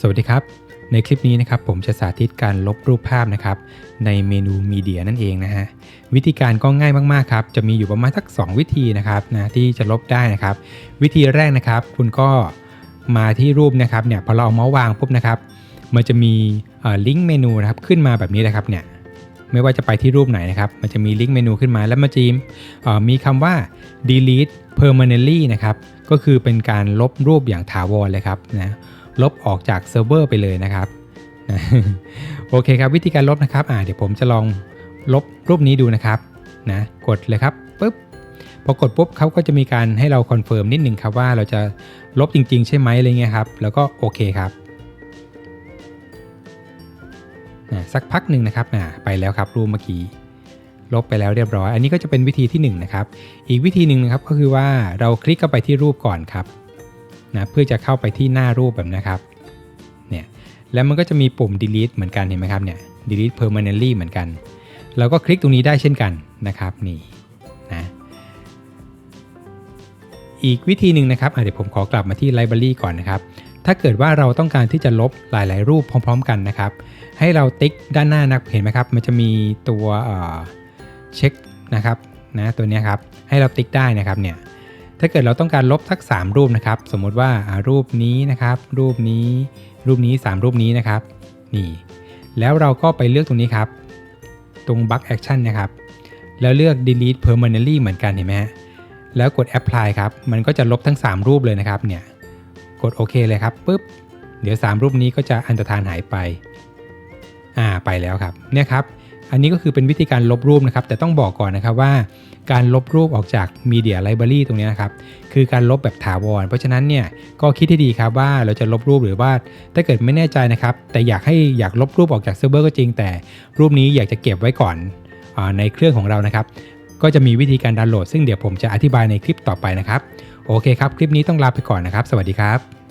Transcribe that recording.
สวัสดีครับ ในคลิปนี้นะครับผมจะสาธิตการลบรูปภาพนะครับ ในเมนูมีเดียนั่นเองนะฮะวิธีการก็ง่ายมากๆครับจะมีอยู่ประมาณสัก 2 วิธีนะครับนะที่จะลบได้นะครับ วิธีแรกนะครับ คุณก็มาที่รูปนะครับเนี่ยพอเราเอาเมาส์วางปุ๊บนะครับ มันจะมีลิงก์เมนูนะครับขึ้นมาแบบนี้นะครับเนี่ยไม่ว่าจะไปที่รูปไหนนะครับ มันจะมีลิงก์เมนูขึ้นมาแล้วมันจะเอ่อมีคำว่า delete permanently นะครับ ก็คือเป็นการลบรูปอย่างถาวรเลยครับนะ ลบออกจากเซิร์ฟเวอร์ไปเลยนะครับโอเคครับวิธีการลบนะครับอ่าเดี๋ยวผมจะลองลบรูปนี้ดูนะครับนะกดเลยครับปุ๊บพอกดปุ๊บเขาก็จะมีการให้เราคอนเฟิร์มนิดนึงครับว่าเราจะลบจริง ๆ ใช่ไหมอะไรเงี้ยครับแล้วก็โอเคครับนะสักพักหนึ่งนะครับนะไปแล้วครับรูปเมื่อกี้ลบไปแล้วเรียบร้อย อันนี้ก็จะเป็นวิธีที่1นะครับอีกวิธีหนึ่งนะครับก็คือว่าเราคลิกเข้าไปที่รูปก่อนครับ นะเพื่อจะเข้าไปที่หน้ารูปแบบนะครับเนี่ยแล้วมันก็จะมีปุ่ม delete เหมือนกันเห็นไหมครับเนี่ย delete permanently เหมือนกัน เราก็คลิกตรงนี้ได้เช่นกันนะครับนี่นะอีกวิธีหนึ่งนะครับเดี๋ยวผมขอกลับมาที่ library ก่อนนะครับ ถ้าเกิดว่าเราต้องการที่จะลบหลาย ๆ รูปพร้อม ๆ กันนะครับ ให้เราติ๊กด้านหน้านะเห็นไหมครับ มันจะมีตัวเเช็คนะครับนะตัวนี้ครับให้เราติ๊กได้นะครับเนี่ย ถ้าเกิดเราต้องการลบสัก 3 รูปนะครับ สมมติว่าอ่ารูปนี้นะครับ รูปนี้ รูปนี้ 3 รูปนี้นะครับ นี่ แล้วเราก็ไปเลือกตรงนี้ครับ ตรง Bug Action นะครับ แล้วเลือก delete permanently เหมือนกันเห็นไหมฮะแล้วกด apply ครับ มันก็จะลบทั้ง 3 รูปเลยนะครับ เนี่ย กดโอเคเลยครับปุ๊บ เดี๋ยว 3 รูปนี้ก็จะอันตรธานหายไป อ่า ไปแล้วครับ เนี่ยครับ อันนี้ก็คือเป็นวิธีการลบรูปนะครับ แต่ต้องบอกก่อนนะครับว่า การลบรูปออกจาก Media Library ตรงนี้นะครับ คือการลบแบบถาวร เพราะฉะนั้นเนี่ยก็คิดให้ดีครับว่าเราจะลบรูปหรือว่าถ้าเกิดไม่แน่ใจนะครับ แต่อยากให้อยากลบรูปออกจากเซิร์ฟเวอร์ก็จริง แต่รูปนี้อยากจะเก็บไว้ก่อนอในเครื่องของเรานะครับ ก็จะมีวิธีการดาวน์โหลด ซึ่งเดี๋ยวผมจะอธิบายในคลิปต่อไปนะครับ โอเคครับ คลิปนี้ต้องลาไปก่อนนะครับ สวัสดีครับ